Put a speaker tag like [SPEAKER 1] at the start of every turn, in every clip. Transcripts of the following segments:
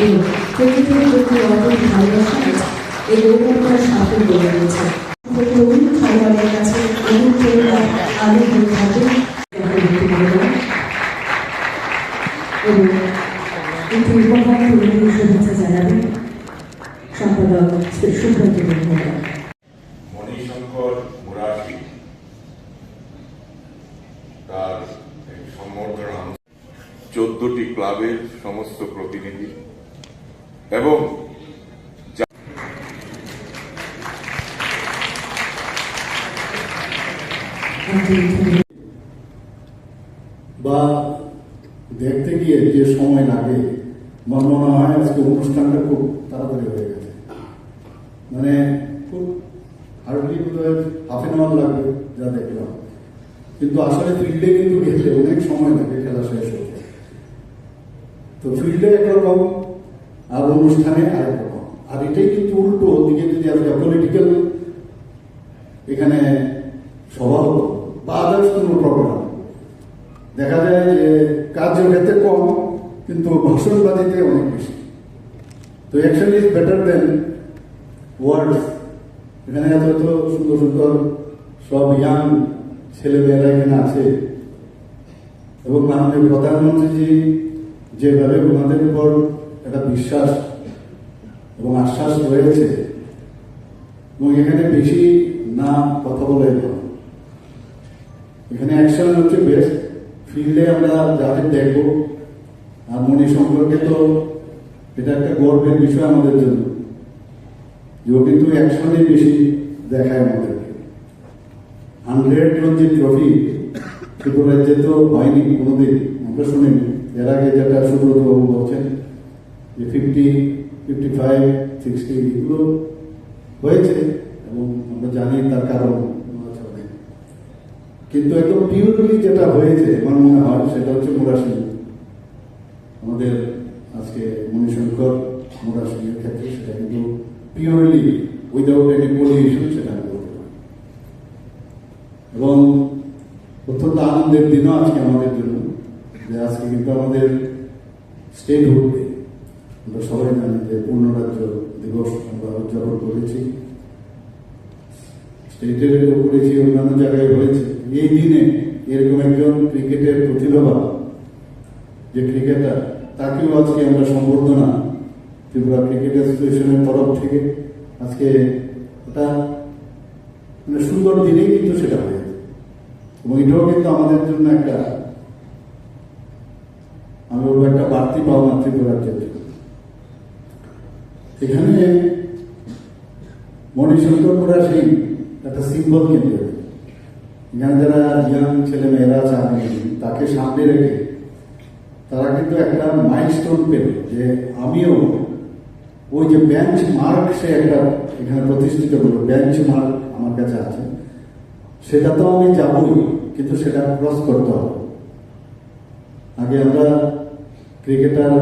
[SPEAKER 1] এবং প্রকৃতির প্রতি অটল ভালোবাসা এই গৌরবতার সাফল্য দিয়েছে তরুণ খেলোয়াড়ের কাছে অনুপ্রেরণা আগে হয়ে থাকে এবং একটি উপহার তুলে দিয়ে শুভেচ্ছা জানাবেন সম্পাদক শ্রী সুব্রত মহোদয়
[SPEAKER 2] মণিশঙ্কর মুরারি তার এই সম্বর্ধনা চোদ্দটি ক্লাবের সমস্ত প্রতিনিধি এবং
[SPEAKER 3] বা দেখতে গিয়ে যে সময় লাগে, আমার মনে হয় আজকে অনুষ্ঠানটা খুব তাড়াতাড়ি হয়ে গেছে। মানে খুব হার্ডলি হাফ এন আওয়ার লাগবে, যা দেখলাম। কিন্তু আসলে ফিল্ডে কিন্তু গেলে অনেক সময় লাগে, খেলা শেষ তো ফিল্ডে একরকম আর অনুষ্ঠানে আরেক রকম আর এটাই কিন্তু উল্টো দিকে যদি আজকে পলিটিক্যাল এখানে সভা হতো বা আদার্স কোনো প্রোগ্রাম দেখা যায় যে কার্যক্ষেত্রে কম, কিন্তু ভাষণবাদীতে অনেক বেশি। তো actually is better than words এখানে এত এত সুন্দর সুন্দর সব ইয়াং ছেলেমেয়েরা এখানে আছে। এবং মাননীয় প্রধানমন্ত্রীজি যেভাবে ওনাদের উপর একটা বিশ্বাস এবং আশ্বাস রয়েছে। এবং এখানে বেশি না কথা বলে এখানে অ্যাকশন হচ্ছে বেস্ট ফিল্ডে আমরা যাদের দেখব, আর মণি সম্পর্কে তো এটা একটা গর্বের বিষয় আমাদের জন্য। যে কিন্তু অ্যাকশনে বেশি দেখায় আমাদেরকে। হান্ড্রেড রঞ্জি ট্রফি ত্রিপুরা তো হয়নি কোনোদিন। আমরা শুনিনি। এর আগে যেটা সুব্রতবাবু বলছেন যে ফিফটি ফিফটি ফাইভ সিক্সটি এগুলো হয়েছে এবং আমরা জানি তার কারণ অনেক। কিন্তু একদম পিওরলি যেটা হয়েছে, আমার মনে হয় সেটা হচ্ছে মুরাশি। আমাদের আজকে মণিশঙ্কর মুরাশির ক্ষেত্রে সেটা কিন্তু পিওরলি উইদাউট এনি পলিউশন সেটা আমি বলতে এবং অত্যন্ত আনন্দের দিনও আজকে আমাদের জন্য, যে আজকে কিন্তু আমাদের স্টেট হুড আমরা সবাই জানি যে পূর্ণরাজ্য দিবস আমরা উদযাপন করেছি। স্টেটের করেছি অন্যান্য জায়গায় হয়েছে এই দিনে এরকম একজন ক্রিকেটের প্রতিভাবান যে ক্রিকেটার, তাকেও আজকে আমরা সম্বর্ধনা ত্রিপুরা ক্রিকেট অ্যাসোসিয়েশনের তরফ থেকে আজকে ওটা মানে সুন্দর দিনেই কিন্তু সেটা হয়েছে এবং এটাও কিন্তু আমাদের জন্য একটা আমি বলব একটা বাড়তি পাওনা ত্রিপুরার জন্য। এখানে মণিশঙ্কর মুরা সিং একটা সিম্বল কিন্তু এখানে যারা ইয়াং ছেলে মেয়েরা চান তাকে সামনে রেখে তারা কিন্তু একটা মাইলস্টোন পেল যে আমিও ওই যে বেঞ্চ মার্ক সে একটা এখানে প্রতিষ্ঠিত করল বেঞ্চ মার্ক আমার কাছে আছে। সেটা তো আমি যাবই, কিন্তু সেটা ক্রস করতে হবে। আগে আমরা ক্রিকেটার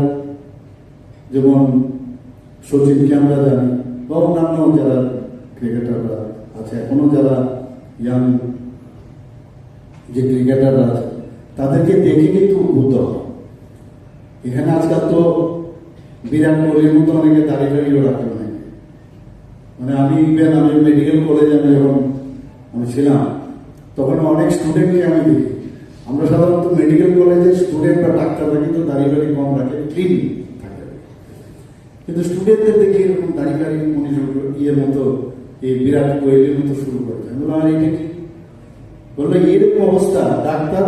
[SPEAKER 3] যেমন সচিনকে আমরা জানি বা অন্যান্য যারা ক্রিকেটাররা আছে, এখনও যারা ইয়াং যে ক্রিকেটাররা আছে, তাদেরকে দেখে কিন্তু উদ্বুদ্ধ হয় এখানে আজকাল তো বিরাট কোহলির মতো অনেকে দাঁড়িয়ে দাঁড়িয়েও রাখে অনেকে মানে আমি ইভেন আমি মেডিকেল কলেজে আমি যখন আমি ছিলাম তখন অনেক স্টুডেন্টকে আমি দেখি। আমরা সাধারণত মেডিকেল কলেজের স্টুডেন্ট বা ডাক্তাররা কিন্তু দাঁড়িয়ে দাঁড়িয়ে কম রাখে ক্লিন থাকে কিন্তু স্টুডেন্টদের দেখি এরকম দাঁড়িয়ে মনে ইয়ের মতো, এই বিরাট কোহলির মতো শুরু করেছে আমি বললাম, আর, এটা কি? বলল এরকম অবস্থা। ডাক্তার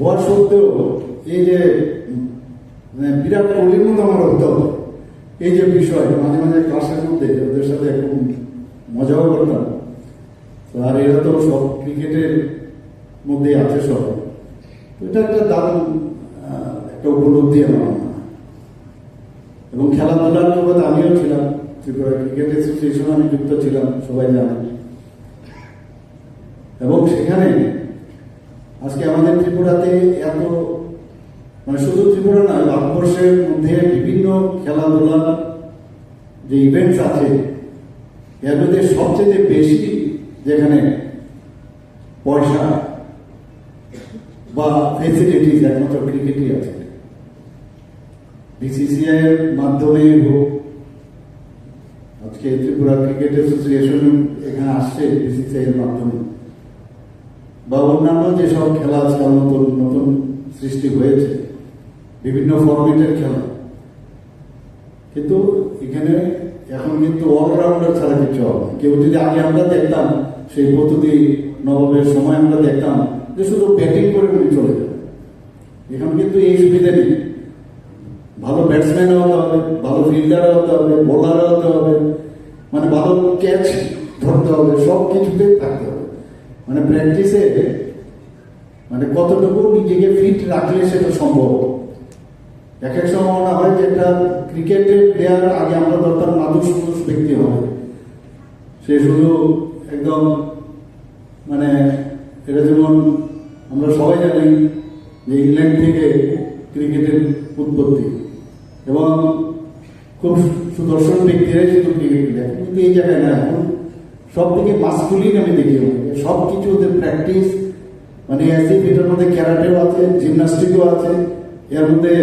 [SPEAKER 3] হওয়ার সত্ত্বেও এই যে মানে বিরাট কোহলির মতো আমার হতে হবে। এই যে বিষয়, মাঝে মাঝে ক্লাসের মধ্যে ওদের সাথে খুব মজাও করতাম। আর এরা তো সব ক্রিকেটের মধ্যে আছে সব। এটা একটা দারুণ একটা উপলব্ধি আমার। এবং খেলাধুলার জগতে আমিও ছিলাম, ত্রিপুরা ক্রিকেট অ্যাসোসিয়েশন আমি যুক্ত ছিলাম, সবাই জানেন। এবং সেখানে আজকে আমাদের ত্রিপুরাতে এত মানে শুধু ত্রিপুরা নয়, ভারতবর্ষের মধ্যে বিভিন্ন খেলাধুলার যে ইভেন্টস আছে, এর মধ্যে সবচেয়ে বেশি যেখানে পয়সা বা ফেসিলিটিস একমাত্র ক্রিকেটই আছে। বিসিসিআই এর মাধ্যমে হোক, আজকে ত্রিপুরা ক্রিকেট অ্যাসোসিয়েশন এখানে আসছে বিসিসিআই এর মাধ্যমে। বা অন্যান্য যেসব খেলা আজকাল নতুন নতুন সৃষ্টি হয়েছে, বিভিন্ন ফরম্যাটের খেলা। কিন্তু এখানে এখন কিন্তু অলরাউন্ডার ছাড়া কিছু হবে কেউ যদি আগে আমরা দেখতাম, সেই প্রতিদি নবাবের সময় আমরা দেখতাম যে শুধু ব্যাটিং করে উনি চলে যাবে এখন কিন্তু এই সুবিধা নেই। ভালো ব্যাটসম্যান হতে হবে, ভালো ফিল্ডার হতে হবে বোলার হতে হবে মানে ভালো ক্যাচ ধরতে হবে সব কিছুতে থাকতে হবে। মানে প্র্যাকটিসে মানে কতটুকু নিজেকে ফিট রাখলে সেটা সম্ভব? এক এক সময় মনে হয় যে একটা ক্রিকেটের প্লেয়ার আগে আমরা ধরতাম মানুষ মানুষ ব্যক্তি হবে সে শুধু একদম মানে এটা যেমন আমরা সবাই জানি যে ইংল্যান্ড থেকে ক্রিকেটের উৎপত্তি। এবং খুব সুদর্শন ব্যক্তিরাই শুধু ক্রিকেট খেলে কিন্তু এই জায়গায় না, এখন সব থেকে মাস্কুলিন আমি দেখি সব কিছু ওদের প্র্যাকটিস মানে অ্যাসিফ এটার মধ্যে ক্যারাটেও আছে জিমনাস্টিকও আছে, এর মধ্যে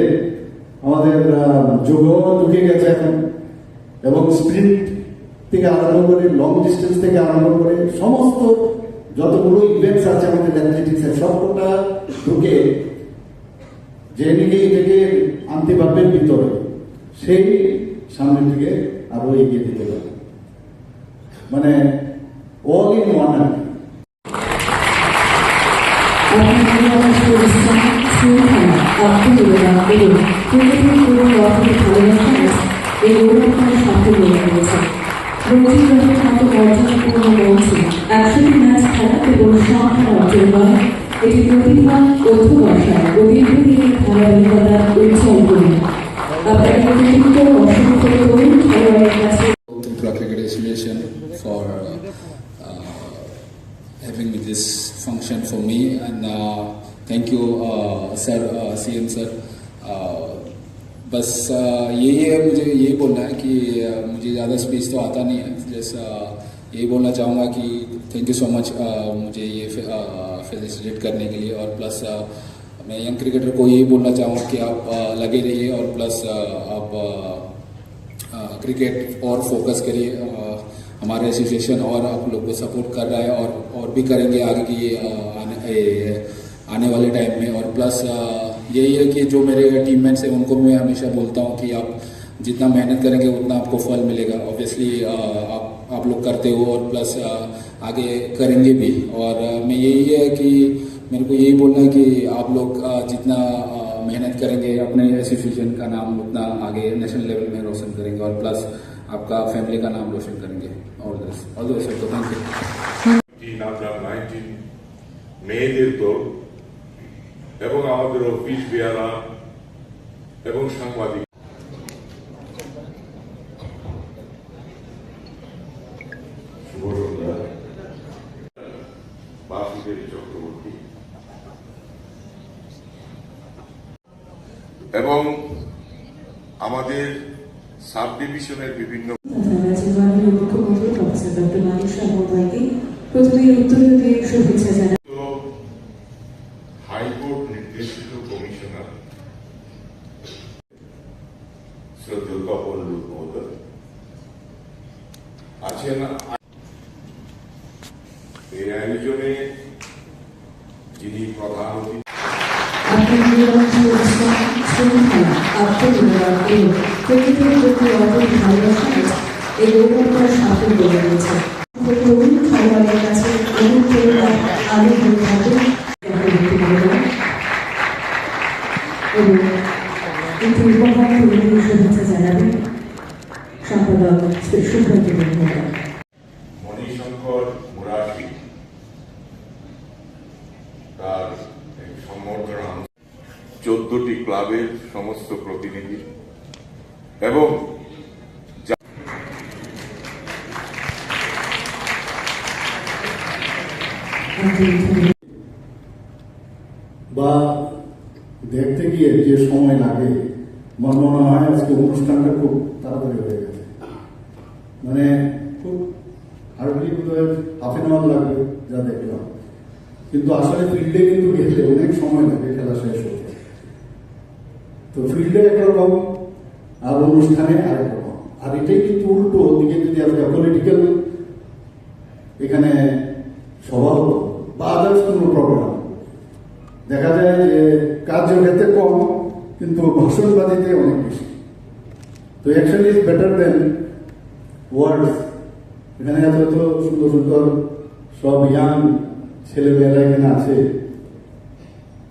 [SPEAKER 3] আমাদের যোগ ঢুকে গেছে এখন। এবং স্প্রিন্ট থেকে আরম্ভ করে লং ডিস্টেন্স থেকে আরম্ভ করে, সমস্ত যতগুলো ইভেন্টস আছে আমাদের অ্যাথলেটিক্সের সবকটা ঢুকে, যে নাকি এটাকে আনতে পারবে ভিতরে, সেই সামনের দিকে আরও এগিয়ে দিতে পারবে মানে অল ইন ওয়ান আর কি।
[SPEAKER 4] Having this function for me. And uh, uh, sir uh, CM sir. Uh, बस uh, यही है मुझे ये बोलना है कि uh, मुझे ज़्यादा स्पीच तो आता नहीं है। जैसा यही बोलना चाहूँगा कि थैंक यू सो मच मुझे ये फेसिलिटेट करने के लिए। और प्लस मैं यंग क्रिकेटर को यही बोलना चाहूँगा कि आप uh, लगे रहिए। और प्लस आप uh, क्रिकेट और फोकस करिए। हमारे एसोसिएशन और आप लोग को सपोर्ट कर रहा है और और भी करेंगे आगे की अ, आने आने वाले टाइम में। और प्लस यही है कि जो मेरे टीममेट्स हैं उनको मैं हमेशा बोलता हूँ कि आप जितना मेहनत करेंगे उतना आपको फल मिलेगा। ऑब्वियसली आप आप लोग करते हो और प्लस आ, आगे करेंगे भी। और मैं यही है कि मेरे को यही बोलना है कि आप लोग जितना मेहनत करेंगे अपने एसोसिएशन का नाम उतना आगे नेशनल लेवल में रोशन करेंगे। और प्लस आपका फैमिली का नाम रोशन करेंगे। all this.
[SPEAKER 2] All Thank you. মেয়েদের দল এবং আমাদের অফিস বেয়ারা এবং সাংবাদিক চক্রবর্তী এবং আমাদের সাব ডিভিশনের বিভিন্ন মণিশঙ্কর মুরারি তার সম্বর্ধনা চোদ্দটি ক্লাবের সমস্ত প্রতিনিধি এবং
[SPEAKER 3] বা দেখতে গিয়ে যে সময় লাগে আমার মনে হয় আজকে অনুষ্ঠানটা খুব তাড়াতাড়ি হয়ে গেছে মানে খুব হার্ডলি হাফ এন আওয়ার লাগবে যা দেখলাম কিন্তু আসলে ফিল্ডে কিন্তু গেলে অনেক সময় লাগে খেলা শেষ হতে তো ফিল্ডে একরকম আর অনুষ্ঠানে আরেক রকম আর এটাই কিন্তু উল্টো দিকে যদি আমরা পলিটিক্যাল এখানে সভা হতো বা আদার্স কোনো প্রোগ্রাম দেখা যায় যে কার্যক্ষেত্রে কম কিন্তু ভাষণবাদীতে অনেক বেশি। তো action is better than words এখানে এত এত সুন্দর সুন্দর সব ইয়াং ছেলেমেয়েরা এখানে আছে।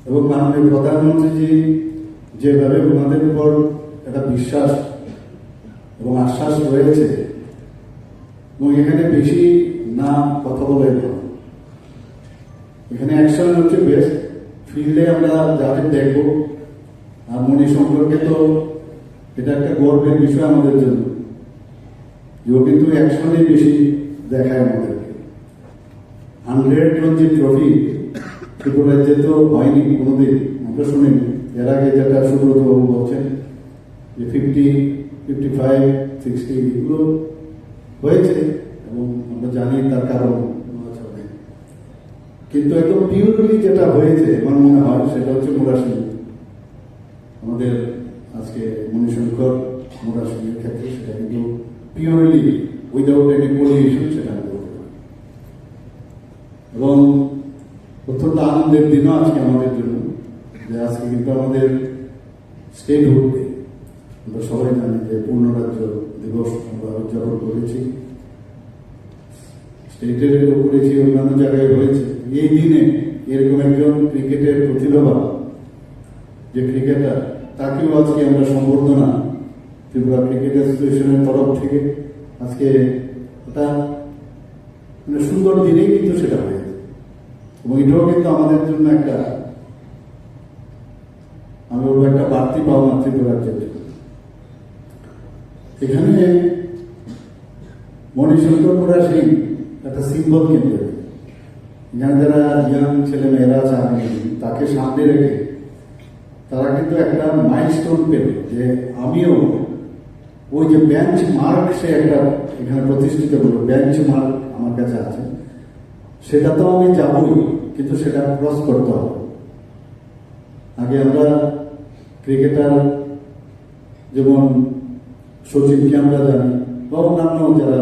[SPEAKER 3] এবং মাননীয় প্রধানমন্ত্রীজি যেভাবে ওনাদের উপর একটা বিশ্বাস এবং আশ্বাস রয়েছে, এবং এখানে বেশি না কথা বলে। এখানে অ্যাকশন হচ্ছে বেস্ট ফিল্ডে আমরা যাদের দেখব আর মণি সম্পর্কে তো এটা একটা গর্বের বিষয় আমাদের জন্য। যে ও কিন্তু অ্যাকশনে বেশি দেখায় আমাদেরকে। হান্ড্রেড রঞ্জি ট্রফি ত্রিপুরাজ্যে তো হয়নি, কোনোদিন। আমরা শুনিনি। এর আগে যেটা সুব্রত বাবু বলছেন যে ফিফটি ফিফটি ফাইভ সিক্সটি এগুলো হয়েছে এবং আমরা জানি তার কারণ কিন্তু একদম পিওরলি যেটা হয়েছে, আমার মনে হয়, সেটা হচ্ছে মোরাসিং আমাদের আজকে মণিশঙ্কর মোরাসিংয়ের ক্ষেত্রে সেটা কিন্তু পিওরলি উইদাউট এনি পলিউশন সেটা আমি বলতে পারি। এবং অত্যন্ত আনন্দের দিনও আজকে আমাদের জন্য, যে আজকে কিন্তু আমাদের স্টেট ডে আমরা সবাই জানি যে পূর্ণরাজ্য দিবস আমরা উদযাপন করেছি। স্টেটের করেছি, অন্যান্য জায়গায় হয়েছে এই দিনে এরকম একজন ক্রিকেটের প্রতিভাবান যে ক্রিকেটার, তাকেও আজকে আমরা সম্বর্ধনা ত্রিপুরা ক্রিকেট অ্যাসোসিয়েশনের তরফ থেকে আজকে এটা মানে সুন্দর দিনেই কিন্তু সেটা হয়েছে এবং এটাও কিন্তু আমাদের জন্য একটা আমি বলব একটা বাড়তি পাওনা ত্রিপুরার জন্য। এখানে মণিশঙ্কর মুরা সিং একটা সিম্বল এখানে যারা ইয়াং ছেলে মেয়েরা আছে তাকে সামনে রেখে তারা কিন্তু একটা মাইলস্টোন পেল যে আমিও ওই যে বেঞ্চ মার্ক সে একটা এখানে প্রতিষ্ঠিত করল বেঞ্চ মার্ক আমার কাছে আছে। সেটা তো আমি যাবই, কিন্তু সেটা ক্রস করতে হবে। আগে আমরা ক্রিকেটার যেমন সচিনকে আমরা জানি বা অন্যান্য যারা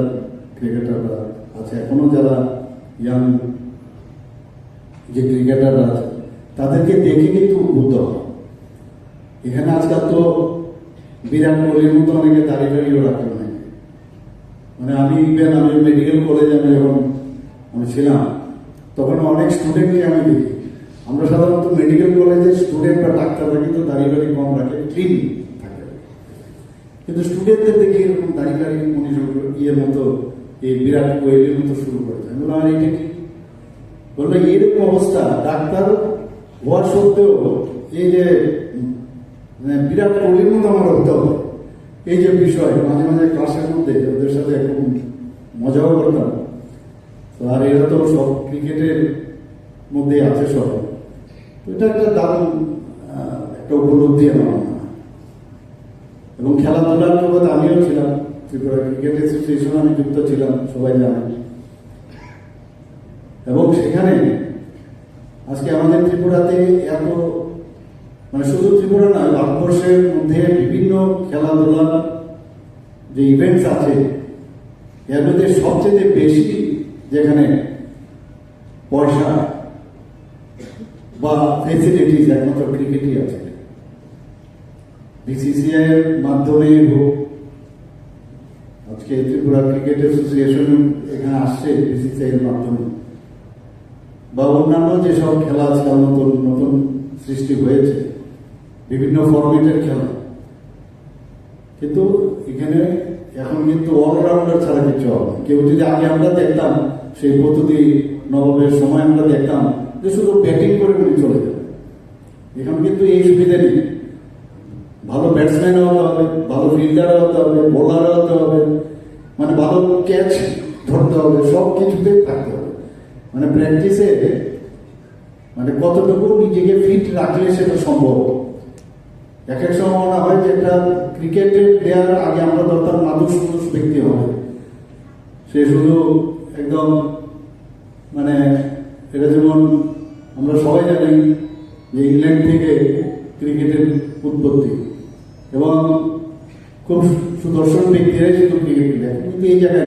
[SPEAKER 3] ক্রিকেটাররা আছে, এখনও যারা ইয়াং যে ক্রিকেটাররা আছে, তাদেরকে দেখে কিন্তু উদ্বুদ্ধ হয় এখানে আজকাল তো বিরাট কোহলির মতো অনেকে দাঁড়িয়ে দাঁড়িয়েও রাখে অনেকে মানে আমি ইভেন আমি মেডিকেল কলেজে আমি যখন আমি ছিলাম, তখন অনেক স্টুডেন্টকে আমি দেখি। আমরা সাধারণত মেডিকেল কলেজের স্টুডেন্ট বা ডাক্তাররা কিন্তু দাঁড়িয়ে দাঁড়িয়ে কম রাখে ক্লিন থাকে। কিন্তু স্টুডেন্টদের দেখি এরকম দাঁড়িয়ে দাঁড়িয়ে মনে ইয়ের মতো, এই বিরাট কোহলির মতো শুরু করে আমি বললাম এটা কি? বলল, এরকম অবস্থা, ডাক্তার হওয়ার সত্ত্বেও এই যে বিরাট কোহলির মতো আমার হবে। এই যে বিষয়, মাঝে মাঝে ক্লাসের মধ্যে ওদের সাথে একদম মজাও করতাম। তো আর এরা তো সব ক্রিকেটের মধ্যে আছে সব। এটা একটা দারুণ একটা উপলব্ধি আমার মনে এবং খেলাধুলার জগতে আমিও ছিলাম, ত্রিপুরা ক্রিকেট অ্যাসোসিয়েশন আমি যুক্ত ছিলাম, সবাই জানে এবং সেখানে আজকে আমাদের ত্রিপুরাতে এত মানে শুধু ত্রিপুরা নয়, ভারতবর্ষের মধ্যে বিভিন্ন খেলাধুলার যে ইভেন্টস আছে, এর মধ্যে সবচেয়ে বেশি যেখানে পয়সা বা ফেসিলিটিস একমাত্র ক্রিকেটই আছে। বিসিসিআই এর মাধ্যমে হোক, আজকে ত্রিপুরা ক্রিকেট অ্যাসোসিয়েশন এখানে আসছে বিসিসিআই এর মাধ্যমে। বা অন্যান্য যেসব খেলা আজকাল নতুন নতুন সৃষ্টি হয়েছে বিভিন্ন ফরম্যাটের খেলা। কিন্তু এখানে এখন কিন্তু অলরাউন্ডার ছাড়া কিছু হবে। কেউ যদি আগে আমরা দেখতাম, সেই পদ্ধতি নবাবের সময় আমরা দেখতাম, যে শুধু ব্যাটিং করে উনি চলে যাবে এখন কিন্তু এই সুবিধা নেই। ভালো ব্যাটসম্যান হতে হবে, ভালো ফিল্ডার হতে হবে বোলার হতে হবে মানে ভালো ক্যাচ ধরতে হবে, সব কিছুতে থাকতে হবে। মানে প্র্যাকটিসে মানে কতটুকু নিজেকে ফিট রাখলে সেটা সম্ভব? এক এক সময় মনে হয় যে একটা ক্রিকেটের প্লেয়ার আগে আমরা ধরতাম মানুষ মানুষ ব্যক্তি হবে। সে শুধু একদম মানে এটা যেমন আমরা সবাই জানি যে ইংল্যান্ড থেকে ক্রিকেটের উৎপত্তি এবং খুব সুদর্শন ব্যক্তিরাই শুধু ক্রিকেট খেলে। কিন্তু এই জায়গায়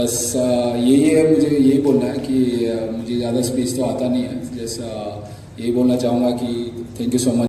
[SPEAKER 4] बस यही है मुझे यही बोलना है कि मुझे ज़्यादा स्पीच तो आता नहीं है। जैसा यही बोलना चाहूँगा कि थैंक यू सो मच